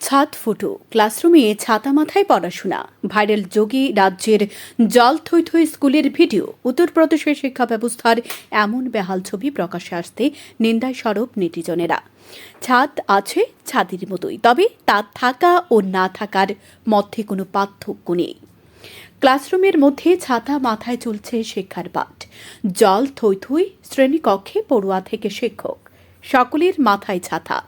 ছাদ ফুটো। ক্লাসরুমে ছাতা মাথায় পড়াশোনা। ভাইরাল যোগী রাজ্যের জল থই থই স্কুলের ভিডিও। উত্তরপ্রদেশের শিক্ষা ব্যবস্থার এমন বেহাল ছবি প্রকাশ্যে আসতে নিন্দায় সরব নেটিজনেরা। ছাদ আছে ছাদের মতোই, তবে তা থাকা ও না থাকার মধ্যে কোনো পার্থক্য নেই। ক্লাসরুমের মধ্যে ছাতা মাথায় চলছে শিক্ষার পাঠ। জল থই থই শ্রেণীকক্ষে পড়ুয়া থেকে শিক্ষক। সকলের মাথায় ছাতা।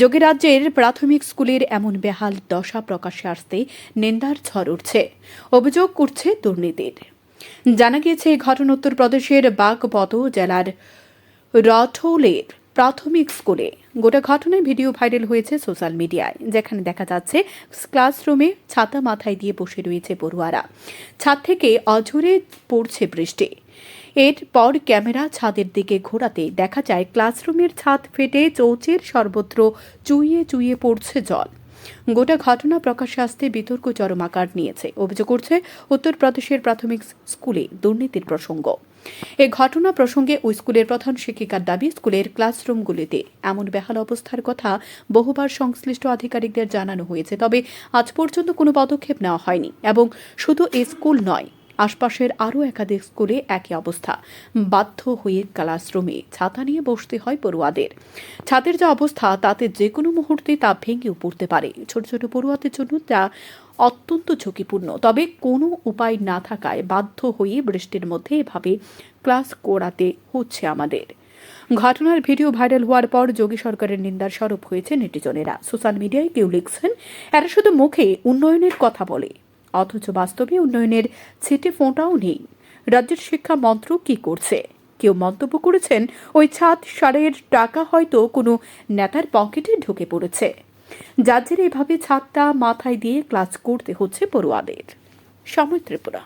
যোগীরাজ্যের প্রাথমিক স্কুলের এমন বেহাল দশা প্রকাশ্যে আসতে নিন্দার ঝড় উঠছে। অভিযোগ করছে দুর্নীতির। জানা গিয়েছে ঘটনা উত্তরপ্রদেশের বাগপত জেলার রঠৌলের প্রাথমিক স্কুলে। গোটা ঘটনায় ভিডিও ভাইরাল হয়েছে সোশ্যাল মিডিয়ায়, যেখানে দেখা যাচ্ছে, ক্লাসরুমে ছাতা মাথায় দিয়ে বসে রয়েছে পড়ুয়ারা। ছাদ থেকে অঝরে পড়ছে বৃষ্টি। এরপর ক্যামেরা ছাদের দিকে ঘোরাতে দেখা যায় ক্লাসরুমের ছাদ ফেটে চৌচের সর্বত্র চুইয়ে চুইয়ে পড়ছে জল। গোটা ঘটনা প্রকাশ্যে আসতে বিতর্ক চরম আকার নিয়েছে। অভিযোগ করছে, উত্তরপ্রদেশের প্রাথমিক স্কুলে দুর্নীতির প্রসঙ্গ। এ ঘটনা প্রসঙ্গে ওই স্কুলের প্রধান শিক্ষিকার দাবি, স্কুলের ক্লাসরুমগুলিতে এমন বেহাল অবস্থার কথা বহুবার সংশ্লিষ্ট আধিকারিকদের জানানো হয়েছে। তবে আজ পর্যন্ত কোনো পদক্ষেপ নেওয়া হয়নি এবং শুধু এই স্কুল নয় আশপাশের আরও একাধিক স্কুলে একই অবস্থা। বাধ্য হয়ে ক্লাসরুমে ছাতা নিয়ে বসতে হয় পড়ুয়াদের। ছাদের যা অবস্থা, তাতে যে কোনো মুহূর্তে তা ভেঙেও পড়তে পারে। ছোট ছোট পড়ুয়াদের জন্য তা অত্যন্ত ঝুঁকিপূর্ণ। তবে কোনো উপায় না থাকায় বাধ্য হয়ে বৃষ্টির মধ্যে এভাবে ক্লাস করাতে হচ্ছে আমাদের। ঘটনার ভিডিও ভাইরাল হওয়ার পর যোগী সরকারের নিন্দার স্বরূপ হয়েছে নেটিজনেরা। সোশ্যাল মিডিয়ায় কেউ লিখছেন, এরা শুধু মুখে উন্নয়নের কথা বলে। অথচ বাস্তবে উন্নয়নের ছিটে ফোঁটাও নেই। রাজ্যের শিক্ষা মন্ত্রক কি করছে? কেউ মন্তব্য করেছেন, ওই ছাদ সারের টাকা হয়তো কোনো নেতার পকেটে ঢুকে পড়েছে। যাদের এভাবে ছাদটা মাথায় দিয়ে ক্লাস করতে হচ্ছে পড়ুয়াদের। সময় ত্রিপুরা।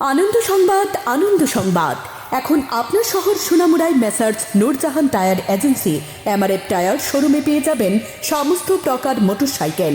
আনন্দ সংবাদ আনন্দ সংবাদ। এখন আপনার শহর সোনামুড়ায় messrs Nurjahan tyre agency. MRF tyre শোরুমে পেয়ে যাবেন সমস্ত প্রকার মোটরসাইকেল।